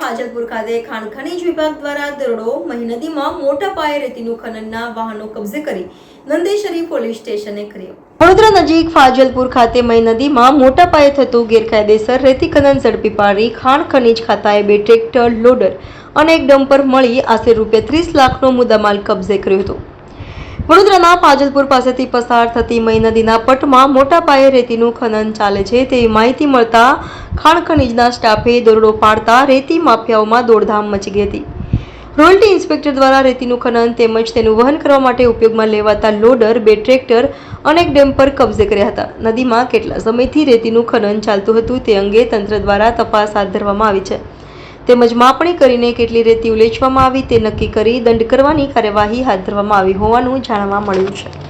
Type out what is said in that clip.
ફાજલપુર ખાતે ખાણ ખનીજ વિભાગ દ્વારા દરોડો મહી નદીમાં મોટા પાયે રેતીનું ખનનના વાહનો કબજે કરી નંદેશ્વરી પોલીસ સ્ટેશને કર્યો. વડોદરા નજીક ફાજલપુર ખાતે મહી નદીમાં મોટા પાયે થતું ગેરકાયદેસર રેતી ખનન ઝડપી પાડી ખાણ ખનીજ ખાતાએ બે ટ્રેક્ટર, લોડર અને એક ડમ્પર મળી આશરે રૂપિયા ત્રીસ લાખનો મુદ્દામાલ કબજે કર્યો હતો. વડોદરાના પાજલપુર પાસેથી પસાર થતી મહી નદીના પટમાં મોટા પાયે રેતીનું ખનન ચાલે છે. તેવી માહિતી મળતા ખાણ ખનીજના સ્ટાફે દરોડો પાડતા રેતી માફિયાઓમાં દોડધામ મચી ગઈ હતી. રોયલ્ટી ઇન્સ્પેક્ટર દ્વારા રેતીનું ખનન તેમજ તેનું વહન કરવા માટે ઉપયોગમાં લેવાતા લોડર, બે ટ્રેક્ટર અને એક ડેમ્પર કબજે કર્યા હતા. નદીમાં કેટલા સમયથી રેતીનું ખનન ચાલતું હતું તે અંગે તંત્ર દ્વારા તપાસ હાથ ધરવામાં આવી છે. તેમજ માપણી કરીને કેટલી રેતી ઉલેચવામાં આવી તે નક્કી કરી દંડ કરવાની કાર્યવાહી હાથ ધરવામાં આવી હોવાનું જાણવા મળ્યું છે.